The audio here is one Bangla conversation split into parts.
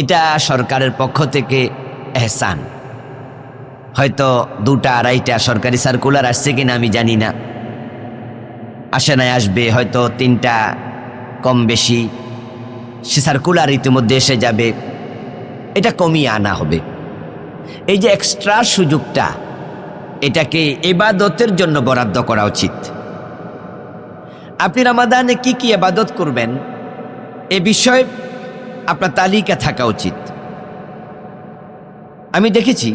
এটা সরকারের পক্ষ থেকে এহসান। হয়তো দুটা আড়াইটা সরকারি সার্কুলার আসছে কিনা আমি জানি না। আসে নাই আসবে হয়তো তিনটা কম বেশি। সে সার্কুলার ইতিমধ্যে এসে যাবে। এটা কমিয়ে আনা হবে। এই যে এক্সট্রা সুযোগটা, এটাকে এবাদতের জন্য বরাদ্দ করা উচিত। আপনি রামাদানে কি কি এবাদত করবেন? এ বিষয়ে আপনার তালিকা থাকা উচিত। আমি দেখেছি,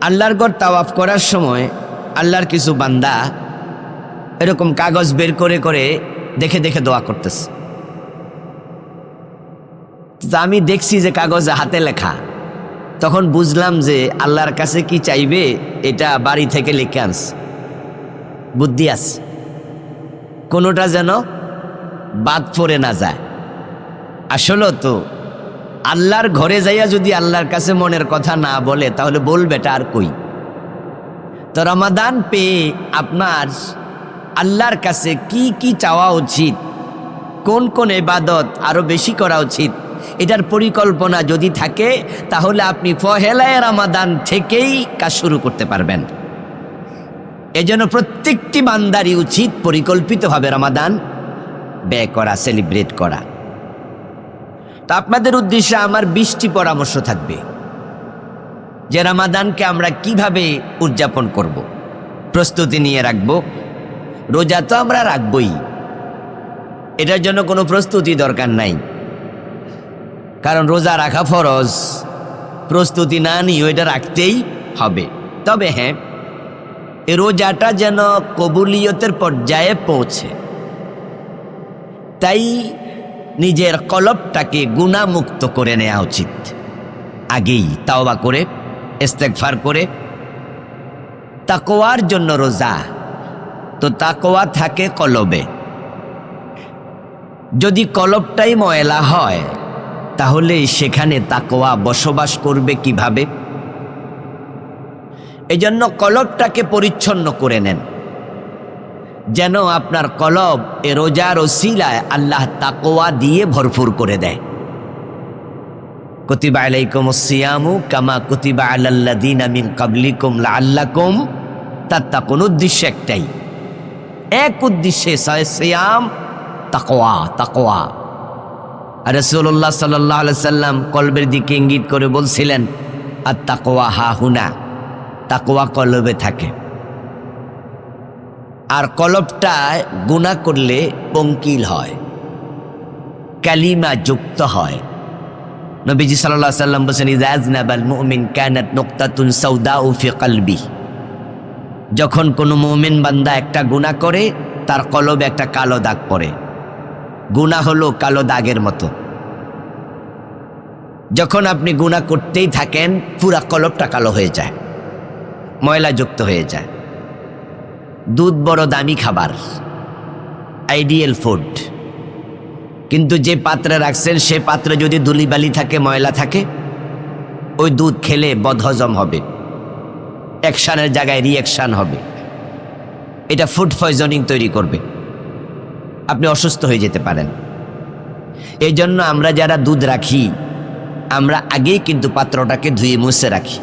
আল্লাহর গড় তাওয়াফ করার সময় আল্লাহর কিছু বান্দা এরকম কাগজ বের করে করে দেখে দেখে দোয়া করতেছে। আমি দেখছি যে কাগজে হাতে লেখা। তখন বুঝলাম যে আল্লাহর কাছে কি চাইবে, এটা বাড়ি থেকে লিখে আনস বুদ্ধি আছে। কোনোটা যেন বাদ পড়ে না যায়। আসলে তো। আল্লাহর ঘরে যাইয়া যদি আল্লাহর কাছে মনের কথা না বলে, তাহলে বলবেটা আর কই? তো রমাদান পেয়ে আপনার আল্লাহর কাছে কি কি চাওয়া উচিত? কোন কোন এবাদত আরও বেশি করা উচিত? এটার পরিকল্পনা যদি থাকে, তাহলে আপনি ফহেলায় রামাদান থেকেই কাজ শুরু করতে পারবেন। এজন্য প্রত্যেকটি বান্দারই উচিত পরিকল্পিতভাবে রামাদান ব্যয় করা সেলিব্রেট করা। তো আপনাদের উদ্দেশ্যে আমার বৃষ্টি পরামর্শ থাকবে। যে রামাদানকে আমরা কীভাবে উদযাপন করব। প্রস্তুতি নিয়ে রাখব, রোজা তো আমরা রাখবই। এটার জন্য কোনো প্রস্তুতি দরকার নাই। কারণ রোজা রাখা ফরজ, প্রস্তুতি না নিয়ে এটা রাখতেই হবে। তবে হ্যাঁ রোজাটা যেন কবুলিয়তের পর্যায়ে পৌঁছে। তাই নিজের কলবটাকে গুণামুক্ত করে নেওয়া উচিত। আগেই তাওবা করে ইস্তেকফার করে তাকোয়ার জন্য রোজা। তো তাকোয়া থাকে কলবে। যদি কলবটাই ময়লা হয়, তাহলে সেখানে তাকোয়া বসবাস করবে কীভাবে? এজন্য কলবটাকে পরিচ্ছন্ন করে নেন। যেন আপনার কলব এ রোজার ওসিলায় আল্লাহ তাকোয়া দিয়ে ভরপুর করে দেয়। কতিবা আলাইকুম সিয়ামু কামা কতিবা আলাল্লাদিন মিন কাবলিকুম লাআল্লাকুম তাত্তাকুন উদ্দেশ্য একটাই। এক উদ্দেশ্যে সয় সিয়াম তাকোয়া তাকোয়া আর রসুল্লাহ সাল্লাহ সাল্লাম কলবের দিকে ইঙ্গিত করে বলছিলেন আর তাকোয়া হা হুনা তাকোয়া কলবে থাকে। আর কলবটায় গুণা করলে পঙ্কিল হয়, কালিমা যুক্ত হয়। নবীজি সাল্লাহ সাল্লাম বলছেন ইজাজনাবাল মুমিন কানাত নোক্তাতুন সৌদা উফি কালবি। যখন কোনো মুমিন বান্দা একটা গুণা করে, তার কলবে একটা কালো দাগ পড়ে। গুণা হলো কালো দাগের মতো। যখন আপনি গুণা করতেই থাকেন, পুরা কলবটা কালো হয়ে যায়, ময়লা যুক্ত হয়ে যায়। দুধ বড় দামি খাবার। আইডিয়াল ফুড কিন্তু যে পাত্রে রাখছেন, সে পাত্রে যদি ধুলিবালি থাকে, ময়লা থাকে, ওই দুধ খেলে বদহজম হবে। অ্যাকশানের জায়গায় রিয়াকশান হবে। এটা ফুড পয়জনিং তৈরি করবে। আপনি অসুস্থ হয়ে যেতে পারেন। এই জন্য আমরা যারা দুধ রাখি, আমরা আগেই কিন্তু পাত্রটাকে ধুয়ে মুছে রাখি।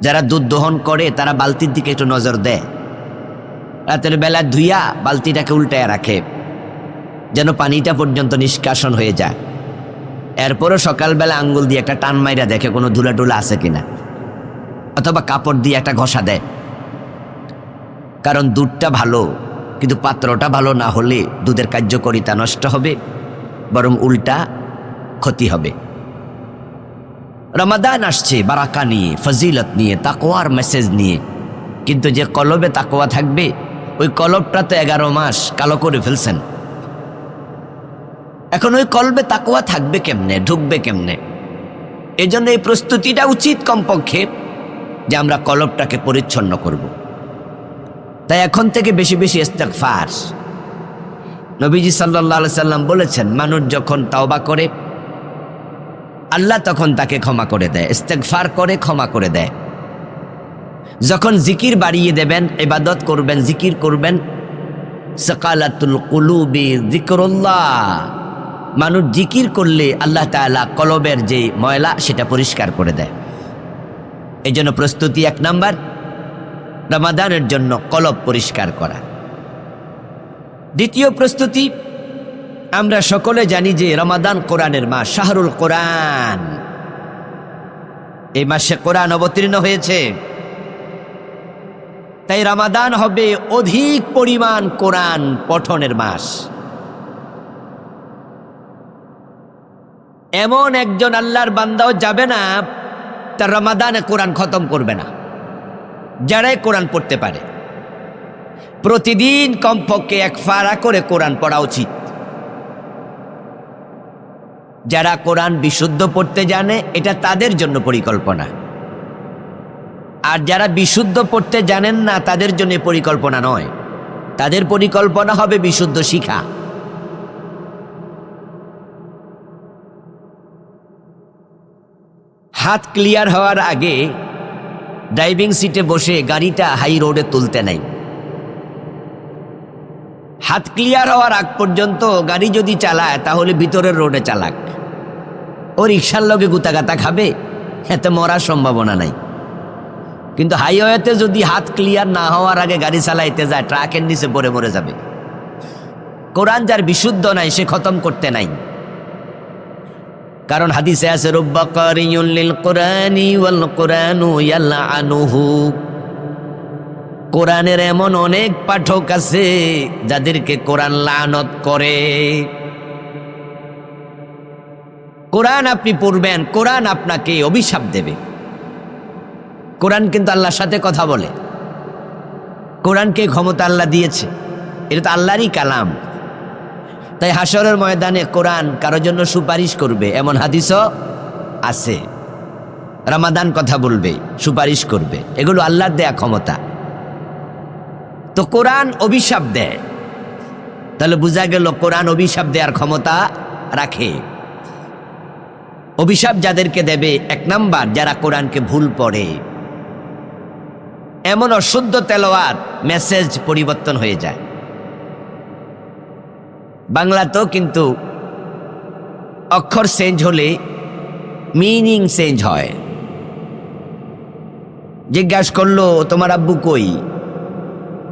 যারা দুধ দহন করে, তারা বালতির দিকে একটু নজর দেয়। রাতের বেলা ধুইয়া বালতিটাকে উল্টায় রাখে, যেন পানিটা পর্যন্ত নিষ্কাশন হয়ে যায়। এরপরও সকালবেলা আঙ্গুল দিয়ে একটা টান মাইরা দেখে কোনো ধুলা টুলা আছে কিনা, অথবা কাপড় দিয়ে একটা ঘষা দেয়। কারণ দুধটা ভালো, কিন্তু পাত্রটা ভালো না হলে দুধের কার্যকরিতা নষ্ট হবে, বরং উল্টা ক্ষতি হবে। রমাদান আসছে, বারাকা নিয়ে, ফজিলত নিয়ে তাকোয়ার মেসেজ নিয়ে। কিন্তু যে কলবে তাকোয়া থাকবে, ওই কলবটা তো এগারো মাস কালো করে ফেলছেন। এখন ওই কলবে তাকোয়া থাকবে কেমনে, ঢুকবে কেমনে? এজন্য এই প্রস্তুতিটা উচিত কমপক্ষে যে আমরা কলবটাকে পরিচ্ছন্ন করব। তাই এখন থেকে বেশি বেশি ইস্তেকফার নবীজি সাল্লাহ সাল্লাম বলেছেন, মানুষ যখন তাওবা করে আল্লাহ তখন তাকে ক্ষমা করে দেয় ইস্তেকফার করে ক্ষমা করে দেয়। যখন জিকির বাড়িয়ে দেবেন এবাদত করবেন, জিকির করবেন, সকালাতুল কুলুবি জিকরুল্লাহ মানুষ জিকির করলে আল্লাহ তাআলা কলবের যে ময়লা, সেটা পরিষ্কার করে দেয়। এই জন্য প্রস্তুতি এক নাম্বার, রমাদানের জন্য কলব পরিষ্কার করা। দ্বিতীয় প্রস্তুতি আমরা সকলে জানি যে রমাদান কোরআনের মাস, শাহরুল কোরআন। এই মাসে কোরআন অবতীর্ণ হয়েছে। তাই রমাদান হবে অধিক পরিমাণ কোরআন পঠনের মাস। এমন একজন আল্লাহর বান্দাও যাবে না, তার রমাদানে কোরআন খতম করবে না। যারাই কোরআন পড়তে পারে। প্রতিদিন কমপক্ষে এক ফাড়া করে কোরআন পড়া উচিত। যারা কোরআন বিশুদ্ধ পড়তে জানে, এটা তাদের জন্য পরিকল্পনা। আর যারা বিশুদ্ধ পড়তে জানেন না, তাদের জন্য পরিকল্পনা নয়। তাদের পরিকল্পনা হবে বিশুদ্ধ শিখা। হাত ক্লিয়ার হওয়ার আগে ড্রাইভিং সিটে বসে গাড়িটা হাই রোডে তুলতে নাই। হাত ক্লিয়ার হওয়ার আগ পর্যন্ত গাড়ি যদি চালায়, তাহলে ভিতরের রোডে চালাক। ও রিক্সার লগে গুতাগাতা খাবে? এতে মরার সম্ভাবনা নাই। কিন্তু হাইওয়েতে যদি হাত ক্লিয়ার না হওয়ার আগে গাড়ি চালাইতে যায়, ট্রাকের নিচে পড়ে মরে যাবে। কোরআন যার বিশুদ্ধ নাই, সে খতম করতে নাই। কারণ হাদিসে আছে কোরআনের এমন অনেক পাঠক আছে, যাদেরকে কোরআন লানত করে। কোরআন আপনি পড়বেন, কোরআন আপনাকে অভিশাপ দেবে। কোরআন কিন্তু আল্লাহর সাথে কথা বলে। কোরআনকে ক্ষমতা আল্লাহ দিয়েছে। এটা তো আল্লাহরই কালাম। তাই হাসরের ময়দানে কোরআন কারোর জন্য সুপারিশ করবে, এমন হাদিসও আছে। রামাদান কথা বলবে, সুপারিশ করবে। এগুলো আল্লাহর দেয়া ক্ষমতা। তো কোরআন অভিশাপ দেয়। তাহলে বোঝা গেল কোরআন অভিশাপ দেওয়ার ক্ষমতা রাখে। অভিশাপ যাদেরকে দেবে, এক নাম্বার যারা কোরআনকে ভুল পড়ে। এমন অশুদ্ধ তেলোয়াত মেসেজ পরিবর্তন হয়ে যায়। বাংলাতেও কিন্তু অক্ষর চেঞ্জ হলে মিনিং চেঞ্জ হয়। জিজ্ঞাসা করল, তোমার আব্বু কই?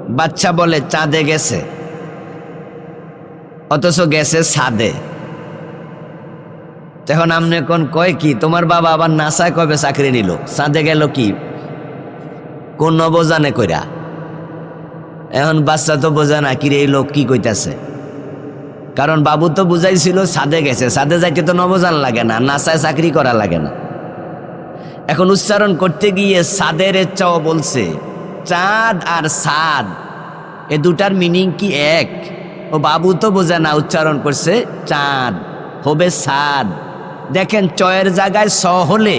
বাচ্চা বলে, চাঁদে গেছে। অথচ গেছে সাদে তখন আমনে কোন কয় কি, তোমার বাবা আবার নাসায় কবে চাকরি নিল? চাঁদে গেল কি? কোন বোঝানে কইরা? এখন বাচ্চা তো বোঝা না কিরে এই লোক কি কইতাছে। কারণ বাবু তো বুঝাইছিল সাদে গেছে, সাদে যাইতে তো নবজান লাগে না, নাসায় চাকরি করা লাগে না। এখন উচ্চারণ করতে গিয়ে সাদের চাও বলছে, চাঁদ আর সাদ, এ দুটার মিনিং কি এক? ও বাবু তো বোঝে না, উচ্চারণ করছে চাঁদ, হবে সাদ। দেখেন চয়ের জায়গায় স হলে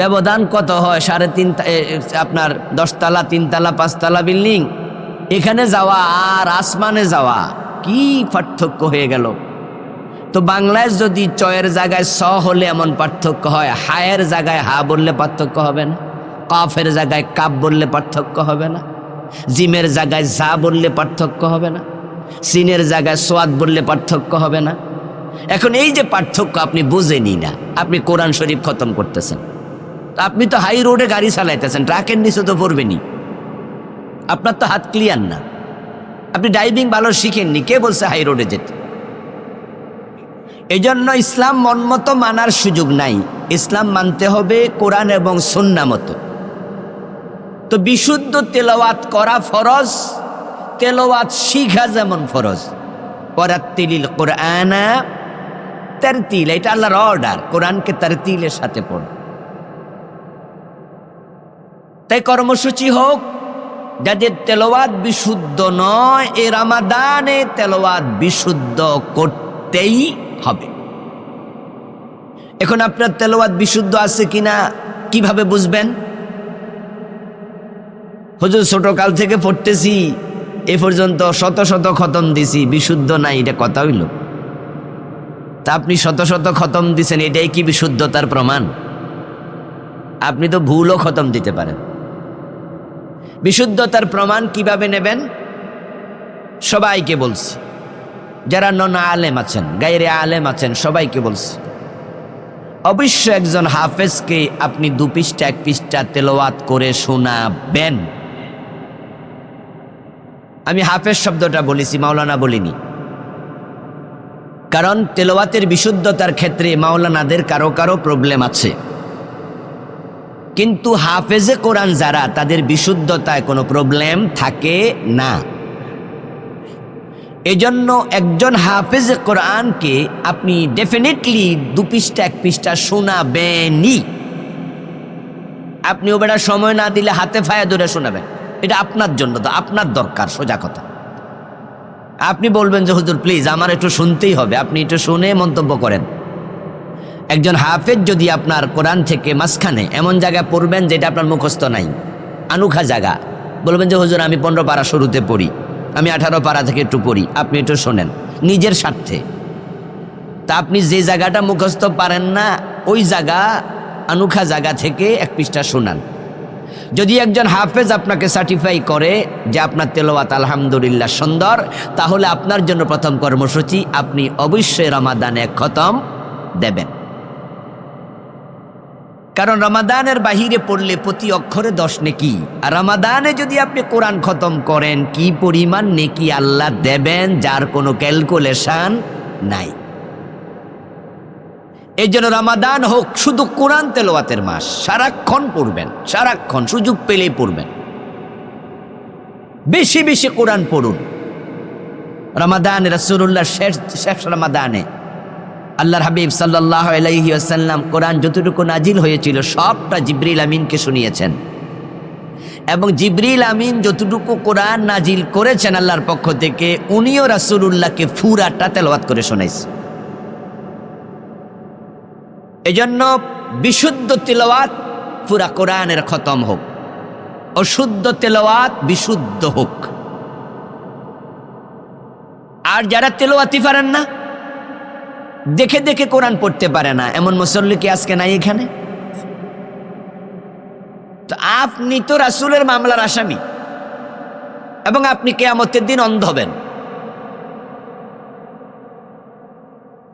ব্যবধান কত হয়? সাড়ে তিন আপনার দশতলা, তিনতলা, পাঁচতলা বিল্ডিং। এখানে যাওয়া আর আসমানে যাওয়া কি পার্থক্য হয়ে গেল? তো বাংলায় যদি চয়ের জায়গায় স হলে এমন পার্থক্য হয়, হায়ের জায়গায় হা বললে পার্থক্য হবে না, কাফের জায়গায় কাপ বললে পার্থক্য হবে না, জিমের জায়গায় যা বললে পার্থক্য হবে না, সিনের জায়গায় সোয়াদ বললে পার্থক্য হবে না এখন এই যে পার্থক্য আপনি বুঝেনি না। আপনি কোরআন শরীফ খতম করতেছেন। আপনি তো হাই রোডে গাড়ি চালাইতেছেন ট্রাকের নিচে তো পড়বেনি আপনার তো হাত ক্লিয়ার না। আপনি ড্রাইভিং ভালো শিখেননি, কে বলছে হাই রোডে যেতে? এই জন্য ইসলাম মনমতো মানার সুযোগ নাই। ইসলাম মানতে হবে কোরআন এবং সন্না মতো। তো বিশুদ্ধ তেলাওয়াত করা ফরজ, তেলাওয়াত শিখা যেমন ফরজ। পরাত্তিলিল কোরআনা তারতিল, এটা আল্লাহর অর্ডার কোরআনকে তারতিলের সাথে পড়। তাই কর্মসূচি হোক, যাদের তেলাওয়াত বিশুদ্ধ নয়, এ রামাদানে তেলাওয়াত বিশুদ্ধ করতেই হবে। এখন আপনার তেলাওয়াত বিশুদ্ধ আছে কিনা, কীভাবে বুঝবেন? হুজুর, ছোটকাল থেকে পড়তেছি, এ পর্যন্ত শত শত খতম দিছি, বিশুদ্ধ নাই এটা কথা হইল। তা আপনি শত শত খতম দিছেন, এটাই কি বিশুদ্ধতার প্রমাণ? আপনি তো ভুলও খতম দিতে পারেন। বিশুদ্ধতার প্রমাণ কীভাবে নেবেন? সবাইকে বলছি। যারা নন আলেম আছেন, গাইরে আলেম আছেন, সবাইকে বলছি। অবশ্য একজন হাফেজকে আপনি দু পৃষ্ঠা, এক পৃষ্ঠা তেলোয়াত করে শোনাবেন। আমি হাফেজ শব্দটা বলেছি, মাওলানা বলিনি। কারণ তেলোয়াতের বিশুদ্ধতার ক্ষেত্রে মাওলানাদের কারও কারও প্রবলেম আছে। কিন্তু হাফেজে কোরআন যারা, তাদের বিশুদ্ধতায় কোনো প্রবলেম থাকে না। এজন্য একজন হাফেজে কোরআনকে আপনি ডেফিনেটলি দু পৃষ্ঠা, এক পৃষ্ঠা শোনাবেনই। আপনি ওবেটা সময় না দিলে হাতে ফায়া ধরে শোনাবেন। এটা আপনার জন্য তো, আপনার দরকার, সোজা কথা। আপনি বলবেন যে, হুজুর প্লিজ আমার একটু শুনতেই হবে। আপনি একটু শুনে মন্তব্য করেন। একজন হাফেজ যদি আপনার কোরআন থেকে মাঝখানে এমন জায়গায় পড়বেন যেটা আপনার মুখস্থ নাই, আনুখা জায়গা, বলবেন যে, হুজুর, আমি পনেরো পাড়া শুরুতে পড়ি, আমি আঠারো পাড়া থেকে একটু পড়ি। আপনি একটু শোনেন, নিজের স্বার্থে। তা আপনি যে জায়গাটা মুখস্থ পারেন না, ওই জায়গা, আনুখা জায়গা থেকে এক পৃষ্ঠা শোনান। যদি একজন হাফেজ আপনাকে সার্টিফাই করে যে আপনার তেলোয়াত আলহামদুলিল্লাহ সুন্দর, তাহলে আপনার জন্য প্রথম কর্মসূচি আপনি অবশ্যই রমাদানে খতম দেবেন। কারণ রমাদানের বাহিরে পড়লে প্রতি অক্ষরে দশ নেকি। আর রমাদানে যদি আপনি কোরআন খতম করেন, কি পরিমাণ নেকি আল্লাহ দেবেন যার কোনো ক্যালকুলেশন নাই। এই জন্য রমাদান হোক, শুধু কোরআন তেলোয়াতের মাস, সারাক্ষণ পড়বেন, সারাক্ষণ সুযোগ পেলেই পড়বেন। বেশি বেশি কোরআন পড়ুন। রমাদান রসুল্লাহ শেষ শেষ রমাদানে আল্লাহর হাবিব সাল্লাহ আলাইহি কোরআন যতটুকু নাজিল হয়েছিল, সবটা জিবরিল আমিনকে শুনিয়েছেন। এবং জিবরিল আমিন যতটুকু কোরআন নাজিল করেছেন আল্লাহর পক্ষ থেকে, উনিও রাসুলুল্লাহকে ফুরাটা তেলাওয়াত করে শোনাইছে। এজন্য বিশুদ্ধ তেলাওয়াত পুরা কোরআনের খতম হোক অশুদ্ধ তেলাওয়াত বিশুদ্ধ হোক। আর যারা তেলাওয়াতি পারেন না, দেখে দেখে কোরআন পড়তে পারে না। এমন মুসল্লি কি আজকে নাই এখানে? তো আপনি তো রাসুলের মামলার আসামি এবং আপনি কেয়ামতের দিন অন্ধ হবেন।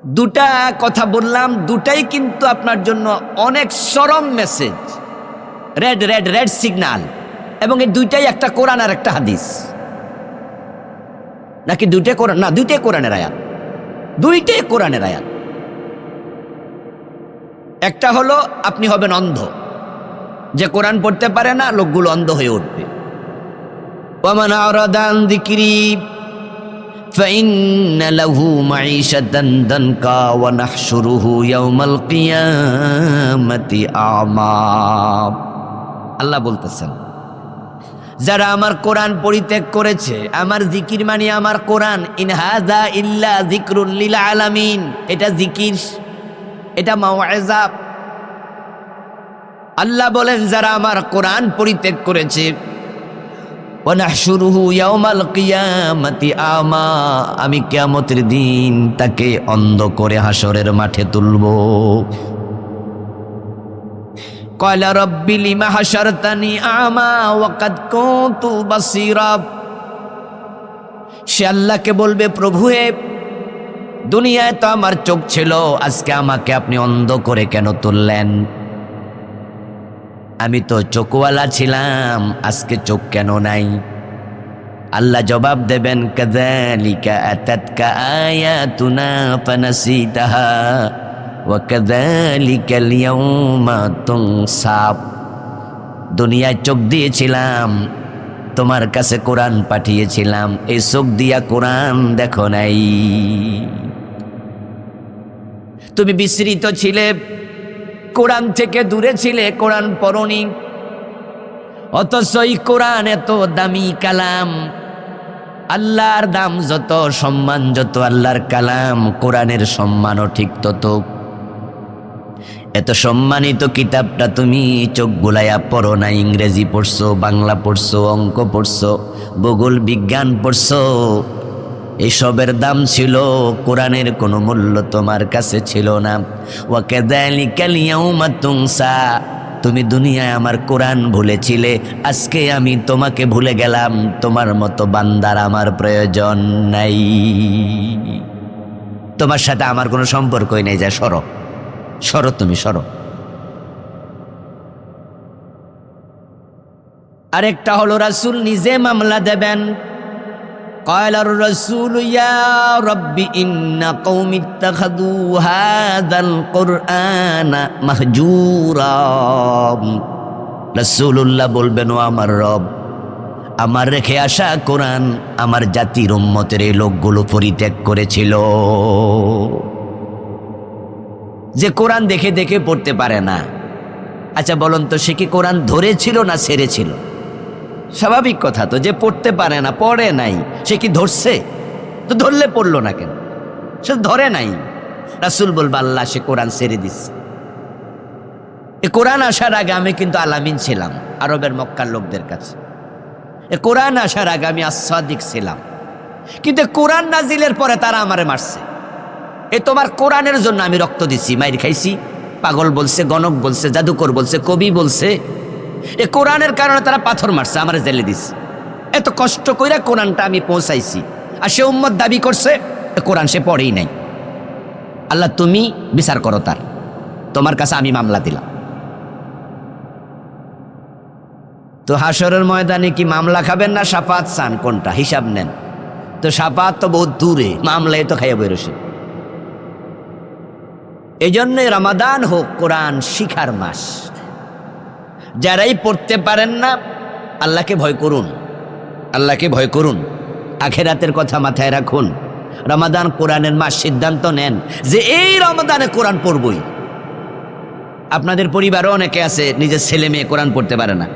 দুটা কথা বললাম, দুটাই কিন্তু আপনার জন্য অনেক চরম message red red red signal এবং এই দুইটাই একটা কোরআন আর একটা হাদিস। নাকি দুইটাই কোরআন? না, দুইটাই কোরআনের আয়াত। দুইটাই কোরআনের আয়াত। একটা হলো, আপনি হবেন অন্ধ। যে কোরআন পড়তে পারে না, লোকগুলো অন্ধ হয়ে উঠবে। আরাদান فإن له معيشة ضنكا ونحشره يوم القيامة أعمى আল্লাহ বলতেছেন যারা আমার কোরআন পরিত্যাগ করেছে আমার জিকির মানে আমার কোরআন ইনহাজা ইল্লা জিক্রুল লিল আলামিন এটা জিকির এটা মাওয়াজা আল্লাহ বলেন যারা আমার কোরআন পরিত্যাগ করেছে ওয়ানাহশুরুহু ইয়াউমাল কিয়ামাতি আমা, আমি কিয়ামতের দিন তাকে অন্ধ করে হাসরের মাঠে তুলব। কয়লা রব্বি লিমা হাসারতানি আমা ওয়াকাদ কুনতু বাসীরা। সে আল্লাহকে বলবে, প্রভু হে, দুনিয়ায় তো আমার চোখ ছিল, আজকে আমাকে আপনি অন্ধ করে কেন তুললেন? আমি তো চোখওয়ালা ছিলাম, আজকে চোখ কেন নাই? আল্লাহ জবাব দেবেন তুনসাব। দুনিয়ায় চোখ দিয়েছিলাম, তোমার কাছে কোরআন পাঠিয়েছিলাম, এই চোখ দিয়া কোরআন দেখো নাই। তুমি বিস্মৃত ছিলে কোরআন থেকে দূরে ছিলে কোরআন পড়নি। অথচ এই কোরআন এত দামি কালাম। আল্লাহর দাম যত, সম্মান যত, আল্লাহর কালাম, কোরআনের সম্মানও ঠিক তত। এত সম্মানিত কিতাবটা তুমি চোখ গুলাইয়া পড়ো না, ইংরেজি পড়ছো, বাংলা পড়ছো, অঙ্ক পড়ছো, ভূগোল, বিজ্ঞান পড়ছো। এসবের দাম ছিল, কোরআনের কোনো মূল্য তোমার কাছে ছিল না। তুনসা, তুমি দুনিয়ায় আমার কোরআন ভুলেছিলে, আজকে আমি তোমাকে ভুলে গেলাম, তোমার মতো বান্দার আমার প্রয়োজন নাই। তোমার সাথে আমার কোনো সম্পর্কই নেই, যা সরো সরো তুমি, সরো। আরেকটা হলো রাসুল নিজে মামলা দেবেন قال الرسول يا رب إن قوم اتخذوا هذا القرآن مهجورا রাসূলুল্লাহ বলবেন ও আমার রব আমার রেখে আসা কোরআন আমার জাতির উম্মতের এই লোকগুলো পরিত্যাগ করেছিল যে কোরআন দেখে দেখে পড়তে পারে না আচ্ছা বলুন তো সে কি কোরআন ধরেছিল না ছেড়েছিল স্বাভাবিক কথা তো, যে পড়তে পারে না, পড়ে নাই। সে কি ধরছে? তো ধরলে পড়ল না কেন? সে ধরে নাই। রাসুল বলবা, আল্লাহ সে কোরআন ছেড়ে দিচ্ছে। এ কোরআন আসার আগে আমি কিন্তু আলামিন ছিলাম, আরবের মক্কার লোকদের কাছে। এ কোরআন আসার আগে আমি আস্বাদিক ছিলাম। কিন্তু কোরআন নাজিলের পরে তারা আমারে মারছে। এ তোমার কোরআনের জন্য আমি রক্ত দিছি, মাইর খাইছি। পাগল বলছে, গণক বলছে, জাদুকর বলছে, কবি বলছে। এ কোরআনের কারণে তারা পাথর মারছে, আমার জেলে দিছে। এত কষ্ট কইরা কোরআনটা আমি পৌঁছাইছি। আর সে উম্মত দাবি করছে কোরআন সে পড়েই নাই। আল্লাহ, তুমি বিচার করো তার। তোমার কাছে আমি মামলা দিলাম। তো হাসরের ময়দানে কি মামলা খাবেন না সাফাত চান? কোনটা? হিসাব নেন। তো সাফাত তো বহুত দূরে, মামলায় তো খাইয়া বেরোসে এই জন্যে রমাদান হোক কোরআন শিখার মাস। যারাই পড়তে পারেন না, আল্লাহকে ভয় করুন। আল্লাহকে ভয় করুন। আখেরাতের কথা মাথায় রাখুন। রমাদান কোরআনের মাস সিদ্ধান্ত নেন যে এই রমাদানে কোরআন পড়বই। আপনাদের পরিবারও অনেকে আছে, নিজের ছেলে মেয়ে কোরআন পড়তে পারে না,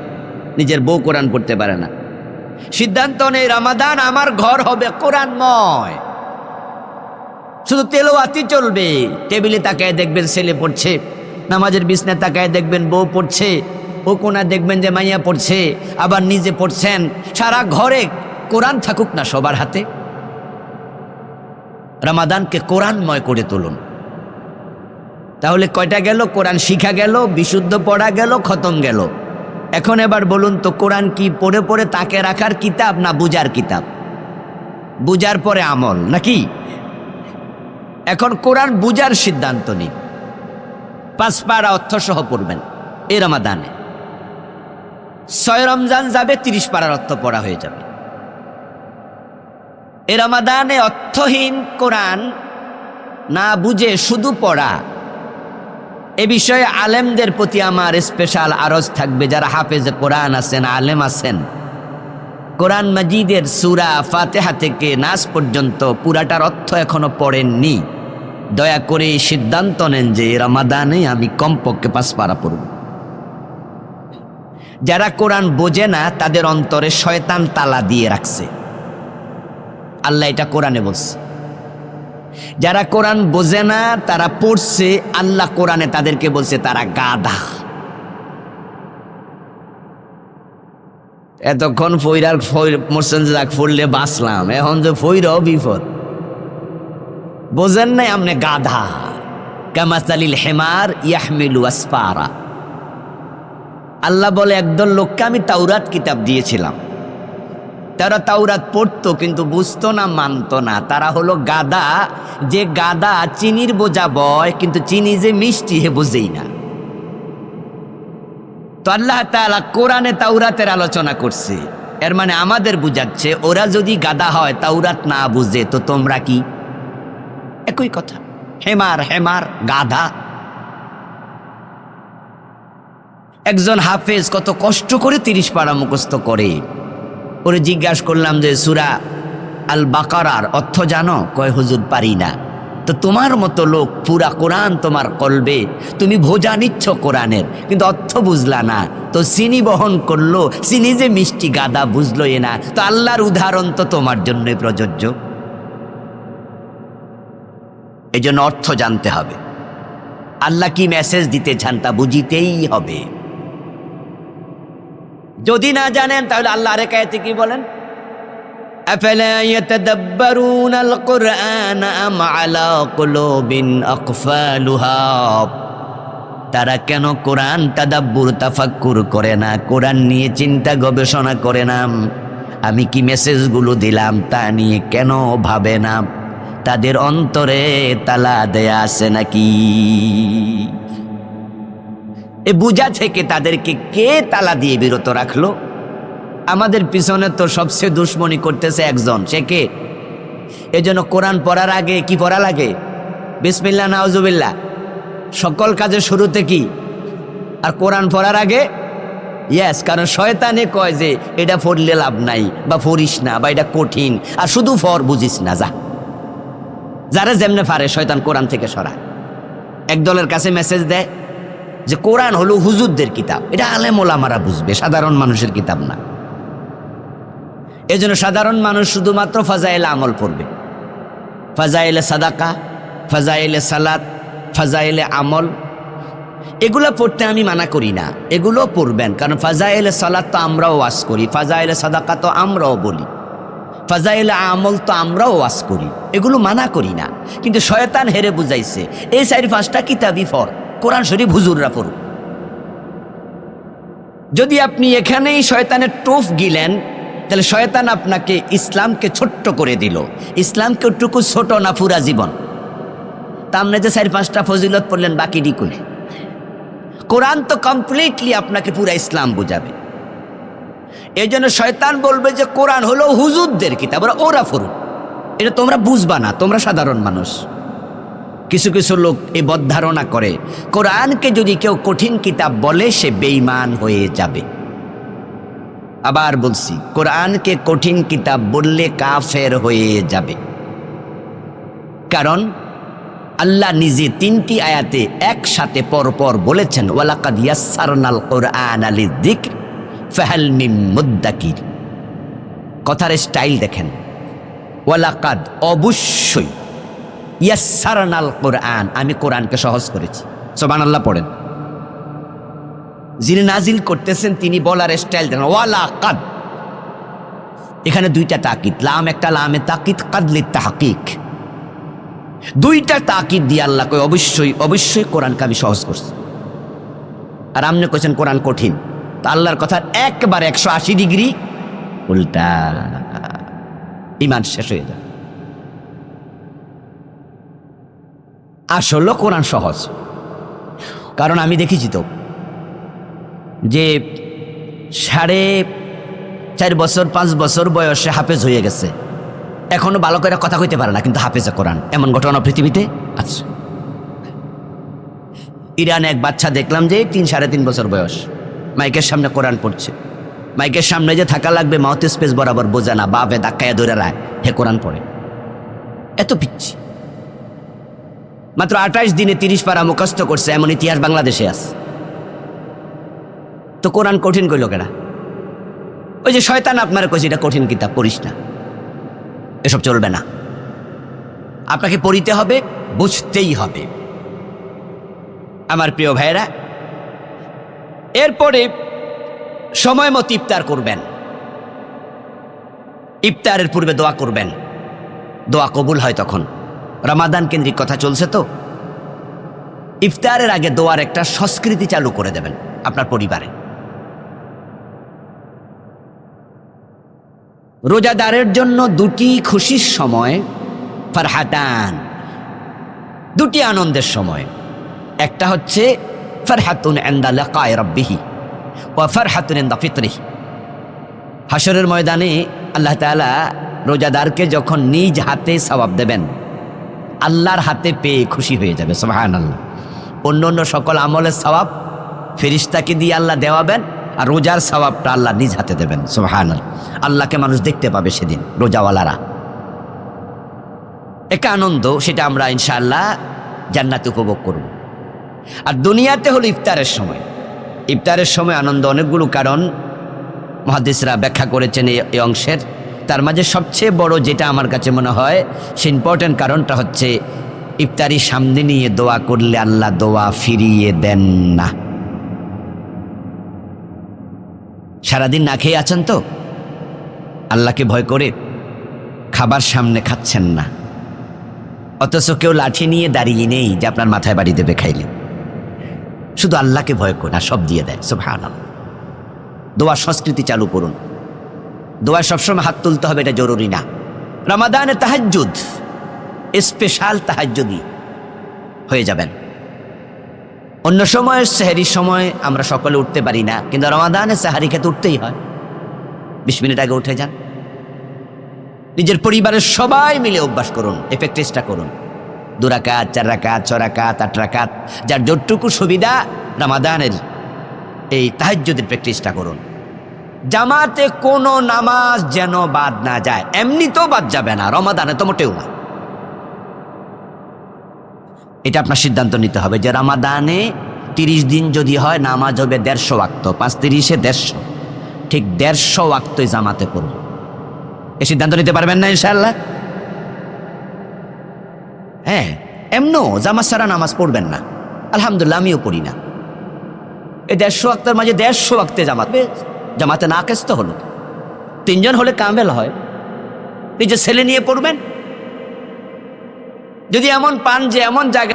নিজের বউ কোরআন পড়তে পারে না। সিদ্ধান্ত নেই, রমাদান আমার ঘর হবে কোরআনময়। শুধু তেলোয়াতি চলবে। টেবিলে তাকায় দেখবেন ছেলে পড়ছে, নামাজের বিছনায় তাকায় দেখবেন বউ পড়ছে। কোনা দেখবেন যে মাইয়া পড়ছে, আবার নিজে পড়ছেন। সারা ঘরে কোরআন থাকুক না সবার হাতে। রামাদানকে কোরআনময় করে তুলুন। তাহলে কয়টা গেল? কোরআন শিখা গেল, বিশুদ্ধ পড়া গেল, খতম গেল। এখন এবার বলুন তো, কোরআন কি পড়ে পড়ে তাকে রাখার কিতাব না বুজার কিতাব? বুজার পরে আমল, নাকি? এখন কোরআন বুজার সিদ্ধান্ত নিন। পাঁচ পাড়া অর্থ সহ পড়বেন এ রমাদানে। ছয় রমজান যাবে, তিরিশ পারার অর্থ পড়া হয়ে যাবে। এ রমাদানে অর্থহীন কোরআন না বুঝে শুধু পড়া, এ বিষয়ে আলেমদের প্রতি আমার স্পেশাল আরজ থাকবে। যারা হাফেজ কোরআন আছেন, আলেম আছেন, কোরআন মাজিদের সুরা ফাতেহা থেকে নাচ পর্যন্ত পুরাটার অর্থ এখনও পড়েননি। দয়া করে সিদ্ধান্ত নেন যে রমাদানে আমি কমপক্ষে পাঁচ পারা পড়ব। যারা কোরআন বোঝে না, তাদের অন্তরে শয়তান তালা দিয়ে রাখছে। আল্লাহ এটা কোরআনে বলছে। যারা কোরআন বোঝে না, তারা পড়ছে, আল্লাহ কোরআনে তাদেরকে বলছে, তারা গাধা। এতক্ষণ ফইরার মোরসেন যাক ফুললে বাঁচলাম, এখন যে ফইরাও বিপদ। বোঝেন নাই আমনে গাধা। কামাসালিল হেমার ইয়াহমিলু আসপারা আল্লাহ বলে, একদল লোককে আমি তাওরাত কিতাব দিয়েছিলাম। তারা তাওরাত পড়তো কিন্তু বুঝতো না, মানতো না। তারা হলো গাদা। যে গাদা চিনির বোঝা বয়, কিন্তু চিনি যে মিষ্টি হে বোঝেই না। তো আল্লাহ তাআলা কোরআনে তাওরাতের আলোচনা করছে। এর মানে আমাদের বুঝাচ্ছে, ওরা যদি গাদা হয়, তাওরাত না বুঝে, তো তোমরা কি? একই কথা। হেমার হেমার গাধা। একজন হাফেজ কত কষ্ট করে তিরিশ পাড়া মুখস্থ করে। ওরে জিজ্ঞাসা করলাম যে, সুরা আল বাকারার অর্থ জানো? কয়, হুজুর, পারি না। তো তোমার মতো লোক পুরা কোরআন তোমার কলবে। তুমি ভোজা নিচ্ছ কোরআনের, কিন্তু অর্থ বুঝলা না। তো চিনি বহন করল, চিনি যে মিষ্টি গাদা বুঝলো এ না। তো আল্লাহর উদাহরণ তো তোমার জন্যই প্রযোজ্য। এই জন্য অর্থ জানতে হবে। আল্লাহ কি মেসেজ দিতে চান তা বুঝিতেই হবে। যদি না জানেন তাহলে আল্লাহ আরেক আয়াতে কি বলেন أفلا يتدبرون القرآن أم على قلوب أقفالها তারা কেন কোরআন তাদাব্বুর তাফাক্কুর করে না কোরআন নিয়ে চিন্তা গবেষণা করে না আমি কি মেসেজগুলো দিলাম তা নিয়ে কেন ভাবে না তাদের অন্তরে তালা দেয়া আছে নাকি এ বুঝা থেকে তাদেরকে কে তালা দিয়ে বিরত রাখল? আমাদের পিছনে তো সবচেয়ে দুশ্মনী করতেছে একজন। সে কে? এজন্য কোরআন পড়ার আগে কি পড়া লাগে? বিসমিল্লা নাউজুবিল্লা সকল কাজের শুরুতে কি? আর কোরআন পড়ার আগে? ইয়াস কারণ শয়তানে কয় যে, এটা পড়লে লাভ নাই, বা পড়িস না, বা এটা কঠিন, আর শুধু ফর বুঝিস না, যা। যারা যেমনে পারে, শয়তান কোরআন থেকে সরা এক দলের কাছে মেসেজ দেয় যে কোরআন হলো হুজুরদের কিতাব। এটা আলেম ওলামারা বুঝবে, সাধারণ মানুষের কিতাব না। এজন্য সাধারণ মানুষ শুধুমাত্র ফাজাইলে আমল পড়বে ফাজাইলে সাদাকা ফাজাইলে সালাত ফাজাইলে আমল। এগুলো পড়তে আমি মানা করি না, এগুলো পড়বেন। কারণ ফাজাইলে সালাত তো আমরাও ওয়াজ করি ফাজাইলে সাদাকা তো আমরাও বলি। ফাজাইলে আমল তো আমরাও ওয়াজ করি, এগুলো মানা করি না। কিন্তু শয়তান হেরে বুঝাইছে, এই চারি পাঁচটা কিতাবই ফর কোরআন শরীফ হুজুররা পড়ুক। যদি আপনি এখানেই শয়তানের টোফ গিলেন, তাহলে শয়তান আপনাকে ইসলামকে ছোট্ট করে দিল। ইসলামকে ওটুকু ছোট না পুরা জীবন। তা আপনি যে চার পাঁচটা ফজিলত পড়লেন বাকি ডিকুল কোরআন তো কমপ্লিটলি আপনাকে পুরা ইসলাম বুঝাবে। এই জন্য শয়তান বলবে যে, কোরআন হলো হুজুরদের কিতাব, ওরা ফরুক এটা তোমরা বুঝবা না, তোমরা সাধারণ মানুষ। কিছু কিছু লোক এই বদ্ধারণা করে। কোরআনকে যদি কেউ কঠিন কিতাব বলে, সে বেঈমান হয়ে যাবে। আবার বলছি, কোরআনকে কঠিন কিতাব বললে কাফের হয়ে যাবে। কারণ, আল্লাহ নিজে তিনটি আয়াতে একসাথে পরপর বলেছেন, ওয়ালাকাদ ইয়াসসারনাল কোরআন আলি দিক ফাহাল মিম মুদ্দাকির। কথার স্টাইল দেখেন, ওয়ালাকাদ অবশ্যই ইয়াসারনাল কোরআন। আমি কোরআনকে সহজ করেছি। সোবান আল্লাহ পড়েন। যিনি নাজিল করতেছেন, তিনি বলার স্টাইল দেন। ওয়ালা কাদ। এখানে দুইটা তাকিদ। লাম একটা লামে তাকিদ কাদলি তাহকিক। দুইটা তাকিদ দিয়ে আল্লাহ অবশ্যই অবশ্যই কোরআনকে আমি সহজ করছি। আর আপনি কইছেন, কোরআন কঠিন। তো আল্লাহর কথা একবার একশো আশি ডিগ্রি উল্টা। ইমান শেষ হয়ে যায়। আসলে কোরআন সহজ। কারণ আমি দেখেছি তো যে সাড়ে চার বছর, পাঁচ বছর বয়সে হাফেজ হয়ে গেছে। এখনও ভালো করে কথা কইতে পারে না, কিন্তু হাফেজে কোরআন। এমন ঘটনা পৃথিবীতে আছে। ইরানে এক বাচ্চা দেখলাম যে তিন, সাড়ে তিন বছর বয়স। মাইকের সামনে কোরআন পড়ছে। মাইকের সামনে যে থাকা লাগবে, মাউথ স্পেস বরাবর বোঝা না, বাপে ধাক্কায় ধরে রায়, হে কোরআন পড়ে। এত পিচ্ছি। মাত্র আঠাশ দিনে তিরিশ পারা মুখস্থ করছে এমন ইতিহাস বাংলাদেশে আছে। তো কোরআন কঠিন কইল কেনা ওই যে শয়তান আপনার কইছে, এটা কঠিন কিতাব, পড়িস না। এসব চলবে না। আপনাকে পড়িতে হবে, বুঝতেই হবে। আমার প্রিয় ভাইয়েরা, এরপরে সময় মতো ইফতার করবেন। ইফতারের পূর্বে দোয়া করবেন। দোয়া কবুল হয় তখন। রমাদান কেন্দ্রিক কথা চলছে তো? ইফতারের আগে দোয়ার একটা সংস্কৃতি চালু করে দেবেন আপনার পরিবারে। রোজাদারের জন্য দুটি খুশির সময়, ফারহাতান। দুটি আনন্দের সময়। একটা হচ্ছে, ফারহাতুন এন্দা লাকায় রব্বিহি ও ফারহাতুন এন্দা ফিতরিহি। হাসরের ময়দানে আল্লাহ তাআলা রোজাদারকে যখন নিজ হাতে সবাব দেবেন আল্লাহর হাতে পেয়ে খুশি হয়ে যাবে সোহান আল্লাহ অন্য অন্য সকল আমলের সবাব ফেরিস্তাকে দিয়ে আল্লাহ দেওয়াবেন আর রোজার সবাবটা আল্লাহ নিজ হাতে দেবেন সোহান আল্লাহকে মানুষ দেখতে পাবে সেদিন, রোজাওয়ালারা। একটা আনন্দ, সেটা আমরা ইনশাআল্লাহ জান্নাতে উপভোগ করব। আর দুনিয়াতে হলো ইফতারের সময়। ইফতারের সময় আনন্দ অনেকগুলো কারণ। মহাদিসরা ব্যাখ্যা করেছেন এই অংশের। তার মাঝে সবচেয়ে বড় যেটা আমার কাছে মনে হয়, সে ইম্পর্টেন্ট কারণটা হচ্ছে ইফতারি সামনে নিয়ে দোয়া করলে আল্লাহ দোয়া ফিরিয়ে দেন না। সারাদিন না খেয়ে আছেন তো? আল্লাহকে ভয় করে খাবার সামনে খাচ্ছেন না। অথচ কেউ লাঠি নিয়ে দাঁড়িয়ে নেই যে আপনার মাথায় বাড়ি দেবে খাইলে। শুধু আল্লাহকে ভয় করে আর সব দিয়ে দেয় সব দোয়া সংস্কৃতি চালু করুন। দোয়া সবসময় হাত তুলতে হবে, এটা জরুরি না। রমাদানে তাহাজ্জুদ স্পেশাল তাহাজ্জুদি হয়ে যাবেন। অন্য সময়, সেহারির সময় আমরা সকলে উঠতে পারি না, কিন্তু রমাদানে সেহারি খেতে উঠতেই হয়। বিশ মিনিট আগে উঠে যান। নিজের পরিবারের সবাই মিলে অভ্যাস করুন এই প্র্যাকটিসটা করুন। দু রাকাত, চার রাকাত, ছ রাকাত, আট রাকাত, যার যতটুকু সুবিধা রামাদানের এই তাহাজ্জুদের প্র্যাকটিসটা করুন। জামাতে কোনো নামাজ যেন বাদ না যায়। এমনিতেও বাদ যাবে না, রমাদানে তো মোটেও না। এটা আপনার সিদ্ধান্ত নিতে হবে যে রামাদানে তিরিশ দিন যদি হয়, নামাজ হবে দেড়শো ওয়াক্ত, পাঁচ তিরিশে দেড়শো। ঠিক দেড়শো ওয়াক্তই জামাতে করুন এই সিদ্ধান্ত নিতে পারবেন না ইনশাল্লাহ হ্যাঁ এমনও জামাত সারা নামাজ পড়বেন না। আলহামদুলিল্লাহ, আমিও পড়ি না। এই দেড়শো ওয়াক্তের মাঝে দেড়শো ওয়াক্তে জামাত জামাতে না কেস্ত হলো। তিনজন হলে কামেল হয়। নিজে ছেলে নিয়ে পড়বেন? যদি এমন পান যে এমন জায়গা